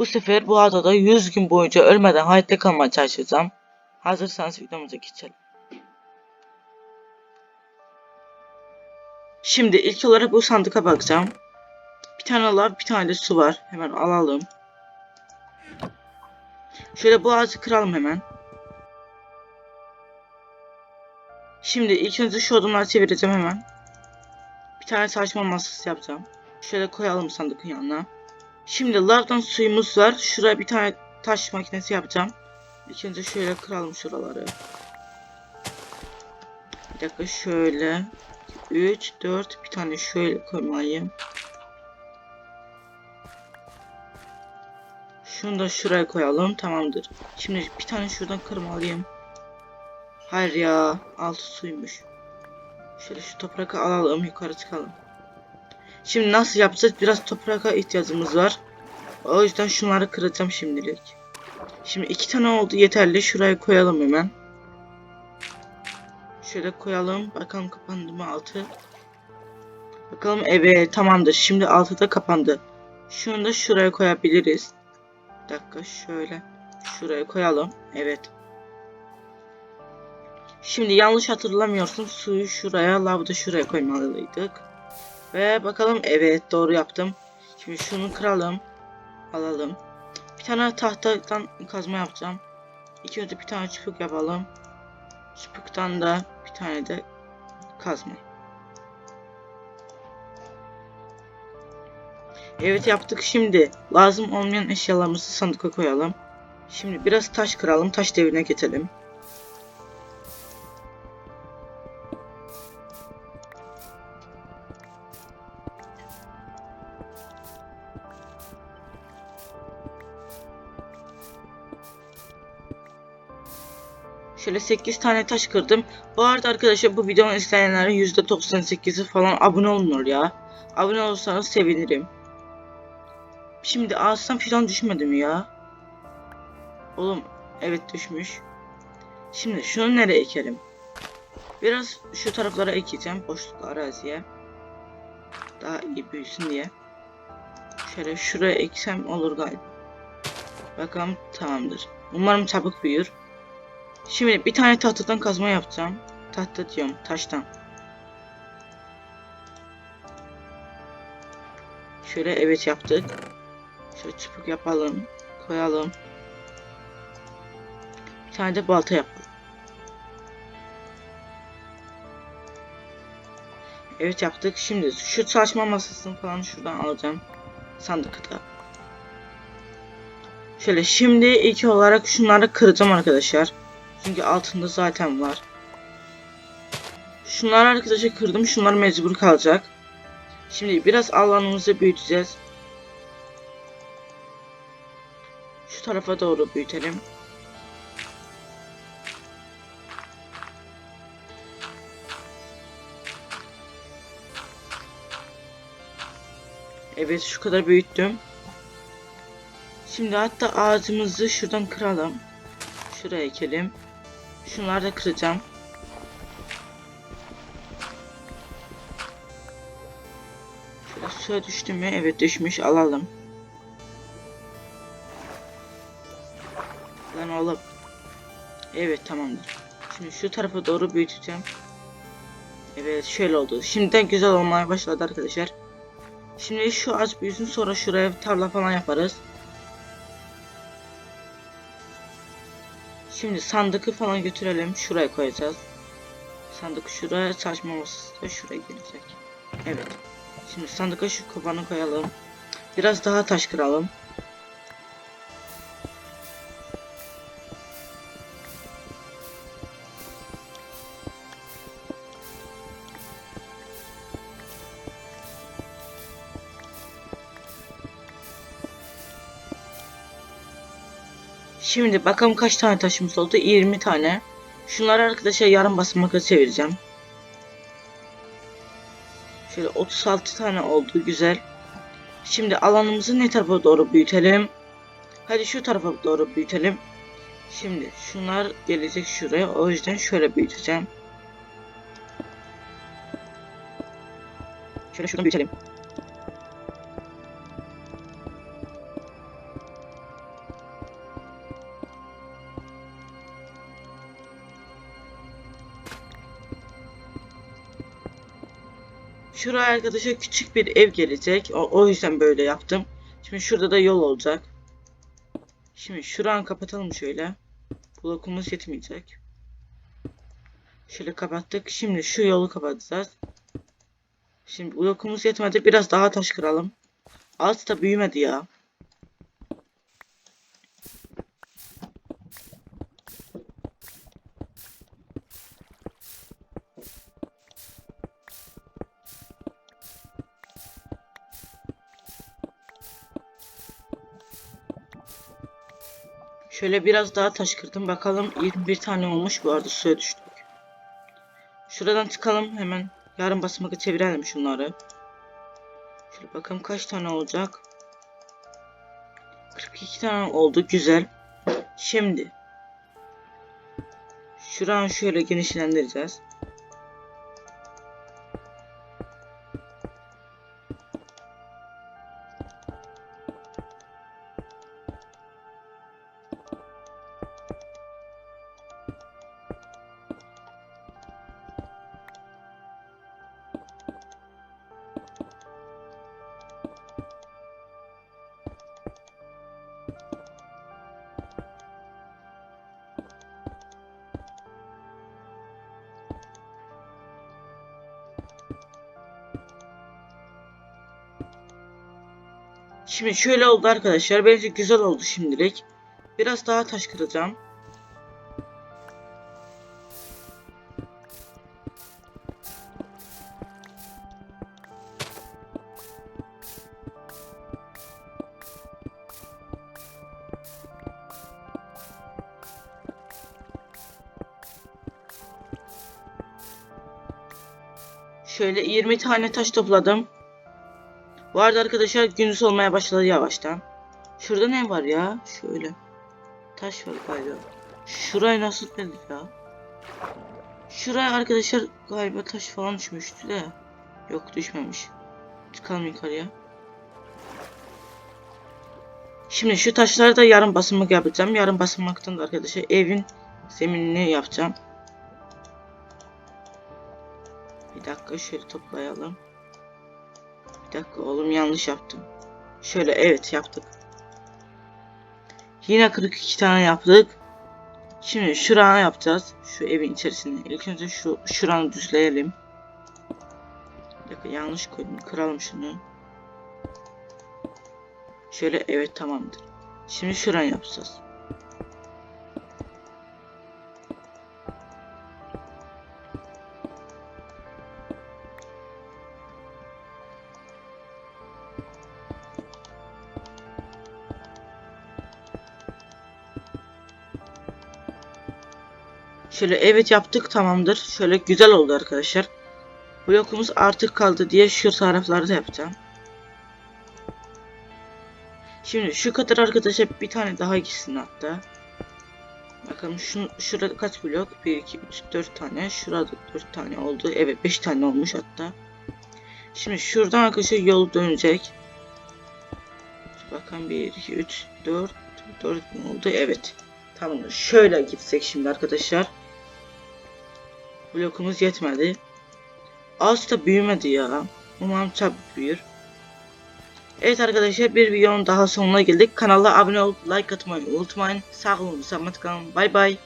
Bu sefer bu adada 100 gün boyunca ölmeden hayatta kalmaya çalışacağım. Hazırsanız videomuza geçelim. Şimdi ilk olarak bu sandıka bakacağım. Bir tane lav, bir tane de su var. Hemen alalım. Şöyle bu ağacı kıralım hemen. Şimdi ilk önce şu odunları çevireceğim hemen. Bir tane saçma masası yapacağım. Şöyle koyalım sandıkın yanına. Şimdi lavdan suyumuz var. Şuraya bir tane taş makinesi yapacağım. İlk önce şöyle kıralım şuraları. Bir dakika şöyle. 3, 4 bir tane şöyle koymalıyım. Şunu da şuraya koyalım. Tamamdır. Şimdi bir tane şuradan kırmalıyım. Hayır ya. Altı suymuş. Şöyle şu toprağı alalım. Yukarı çıkalım. Şimdi nasıl yapacağız? Biraz toprağa ihtiyacımız var. O yüzden şunları kıracağım şimdilik. Şimdi iki tane oldu yeterli. Şuraya koyalım hemen. Şöyle koyalım. Bakalım kapandı mı altı. Bakalım evet tamamdır. Şimdi altı da kapandı. Şunu da şuraya koyabiliriz. Bir dakika şöyle. Şuraya koyalım. Evet. Şimdi yanlış hatırlamıyorsun. Suyu şuraya, lavı da şuraya koymalıydık. Ve bakalım evet doğru yaptım. Şimdi şunu kıralım. Alalım. Bir tane tahtadan kazma yapacağım. İlk önce bir tane çubuk yapalım. Çubuktan da bir tane de kazma. Evet yaptık şimdi. Lazım olmayan eşyalarımızı sandıka koyalım. Şimdi biraz taş kıralım. Taş devrine geçelim. Şöyle 8 tane taş kırdım. Bu arada arkadaşlar bu videonun izleyenlerin %98'i falan abone olmuyor ya. Abone olursanız sevinirim. Şimdi ağaçtan filan düşmedi mi ya? Oğlum evet düşmüş. Şimdi şunu nereye ekelim? Biraz şu taraflara ekeceğim boşluk araziye. Daha iyi büyüsün diye. Şöyle şuraya eksem olur galiba. Bakalım tamamdır. Umarım çabuk büyür. Şimdi bir tane tahtadan kazma yapacağım. Tahta diyorum taştan. Şöyle evet yaptık. Şöyle çubuk yapalım. Koyalım. Bir tane de balta yapalım. Evet yaptık. Şimdi şu çalışma masasını falan şuradan alacağım. Sandıkta. Şöyle şimdi ilk olarak şunları kıracağım arkadaşlar. Çünkü altında zaten var. Şunları arkadaşlar kırdım. Şunlar mecbur kalacak. Şimdi biraz alanımızı büyüteceğiz. Şu tarafa doğru büyütelim. Evet şu kadar büyüttüm. Şimdi hatta ağacımızı şuradan kıralım. Şuraya ekelim. Şunları da kıracağım. Şöyle düştü mü? Evet düşmüş. Alalım. Lan oğlum. Evet tamamdır. Şimdi şu tarafa doğru büyüteceğim. Evet şöyle oldu. Şimdiden güzel olmaya başladı arkadaşlar. Şimdi şu ağaç büyüsün sonra şuraya tarla falan yaparız. Şimdi sandıkı falan götürelim. Şuraya koyacağız. Sandık şuraya saçma da şuraya gelecek. Evet. Şimdi sandıka şu kovanı koyalım. Biraz daha taş kıralım. Şimdi bakalım kaç tane taşımız oldu? 20 tane. Şunları arkadaşlar yarım basamakla çevireceğim. Şöyle 36 tane oldu güzel. Şimdi alanımızı ne tarafa doğru büyütelim? Hadi şu tarafa doğru büyütelim. Şimdi şunlar gelecek şuraya. O yüzden şöyle büyüteceğim. Şöyle şuradan büyütelim. Şuraya arkadaşlar küçük bir ev gelecek. O, o yüzden böyle yaptım. Şimdi şurada da yol olacak. Şimdi şuranı kapatalım şöyle. Blokumuz yetmeyecek. Şöyle kapattık. Şimdi şu yolu kapatacağız. Şimdi blokumuz yetmedi. Biraz daha taş kıralım. Az da büyümedi ya. Şöyle biraz daha taş kırdım. Bakalım 21 tane olmuş. Bu arada suya düştük. Şuradan çıkalım hemen. Yarın basmakı çevirelim şunları. Şöyle bakalım kaç tane olacak. 42 tane oldu. Güzel. Şimdi. Şuranı şöyle genişlendireceğiz. Şimdi şöyle oldu arkadaşlar. Bence güzel oldu şimdilik. Biraz daha taş kıracağım. Şöyle 20 tane taş topladım. Bu arada arkadaşlar gündüz olmaya başladı yavaştan. Şurada ne var ya? Şöyle. Taş var galiba. Şuraya nasıl geldi ya? Şuraya arkadaşlar galiba taş falan düşmüştü de. Yok düşmemiş. Çıkalım yukarıya. Şimdi şu taşları da yarın basınmak yapacağım. Yarın basınmaktan da arkadaşlar evin zeminini yapacağım. Bir dakika şöyle toplayalım. Dakika oğlum yanlış yaptım. Şöyle evet yaptık. Yine 42 tane yaptık. Şimdi şurana yapacağız. Şu evin içerisinde. İlk önce şu şuranı düzleyelim. Bir yanlış koydum. Kıralım şunu. Şöyle evet tamamdır. Şimdi şuranı yapacağız. Şöyle evet yaptık tamamdır. Şöyle güzel oldu arkadaşlar. Blokumuz artık kaldı diye şu taraflarda yapacağım. Şimdi şu kadar arkadaşlar bir tane daha gitsin hatta. Bakalım şu, şurada kaç blok? 1, 2, 3, 4 tane. Şurada 4 tane oldu. Evet 5 tane olmuş hatta. Şimdi şuradan arkadaşlar yol dönecek. Bakın 1, 2, 3, 4, 4 mu oldu? Evet. Tamamdır. Şöyle gitsek şimdi arkadaşlar. Blokumuz yetmedi. Da büyümedi ya. Umarım çabuk büyür. Evet arkadaşlar bir videonun daha sonuna geldik. Kanala abone olup like atmayı unutmayın. Sağ olun, selamet kalın. Bay bay.